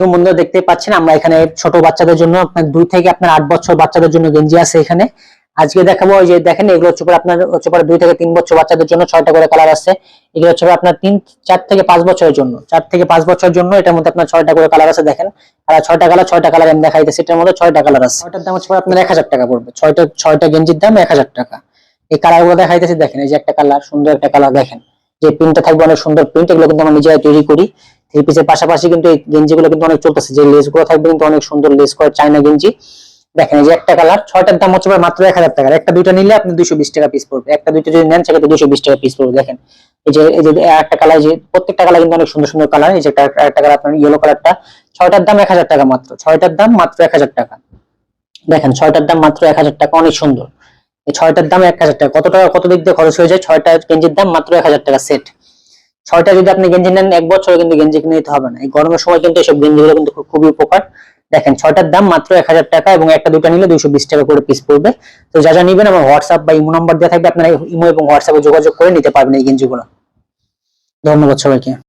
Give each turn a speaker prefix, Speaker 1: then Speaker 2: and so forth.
Speaker 1: তো বন্ধুরা দেখতে পাচ্ছেন আমরা এখানে ছোট বাচ্চাদের জন্য আপনার দুই থেকে আপনার আট বছর বাচ্চাদের জন্য গেঞ্জি আছে এখানে। আজকে দেখাবো যে দেখেন এগুলো হচ্ছে আপনার হচ্ছে দুই থেকে তিন বছর বাচ্চাদের জন্য ছয়টা করে কালার আছে। এগুলো হচ্ছে আপনার তিন চার থেকে পাঁচ বছরের জন্য চার থেকে পাঁচ বছরের জন্য এটার মধ্যে আপনার ছয়টা করে কালার আছে দেখেন। আর ছয়টা কালার ছয়টা কালার আমি দেখাইতেছি এটার মধ্যে ছয়টা কালার আছে। ছয়টার দাম হচ্ছে আপনার এক হাজার টাকা পড়বে। ছয়টা ছয়টা গেঞ্জির দাম এক হাজার টাকা। এই কালারগুলো দেখাইতেছি দেখেন এই যে একটা কালার সুন্দর একটা কালার দেখেন। যে প্রিন্টটা থাকবে অনেক সুন্দর প্রিন্ট এগুলো কিন্তু আমরা নিজেরাই তৈরি করি। থ্রি পিসের পাশাপাশি কিন্তু এই গেঞ্জিগুলো কিন্তু অনেক চলতেছে। যে লেসগুলো থাকবে কিন্তু অনেক সুন্দর লেস করে চায়না গেঞ্জি। দেখেন এই যে একটা কালার ছয়টার দাম হচ্ছে মাত্র এক হাজার টাকার। একটা দুইটা নিলে আপনি দুইশো বিশ টাকা পিস পড়বে। একটা দুইটা যদি নেন সেক্ষেত্রে দুইশো বিশ টাকা পিস পড়বে। দেখেন এই যে এই যে একটা কালার যে প্রত্যেকটা কালার কিন্তু অনেক সুন্দর সুন্দর কালার এই যে একটা কালার আপনার ইয়েলো কালারটা ছয়টার দাম এক হাজার টাকা মাত্র। ছয়টার দাম মাত্র এক হাজার টাকা। দেখেন ছয়টার দাম মাত্র এক হাজার টাকা, অনেক সুন্দর। এই ছয়টার দাম এক হাজার টাকা। কত টাকা, কত দিক দিয়ে খরচ হয়ে যায়? ছয়টা গেঞ্জির দাম মাত্র এক হাজার টাকা সেট ছয়টা যদি আপনি গেঞ্জি নেন, এক বছর কিন্তু গেঞ্জি কিনে নিতে হবে না। এই গরমের সময় কিন্তু এসব গেঞ্জিগুলো কিন্তু খুবই উপকার। দেখেন, ছয়টার দাম মাত্র এক হাজার টাকা এবং একটা দুটা নিলে দুইশো বিশ টাকা করে পিস পড়বে। তো যা যা নিবেন আমার হোয়াটসঅ্যাপ বা ইমো নাম্বার দেওয়া থাকবে, আপনারা ইমো এবং হোয়াটসঅ্যাপে যোগাযোগ করে নিতে পারবেন এই গেঞ্জিগুলো। ধন্যবাদ সবাইকে।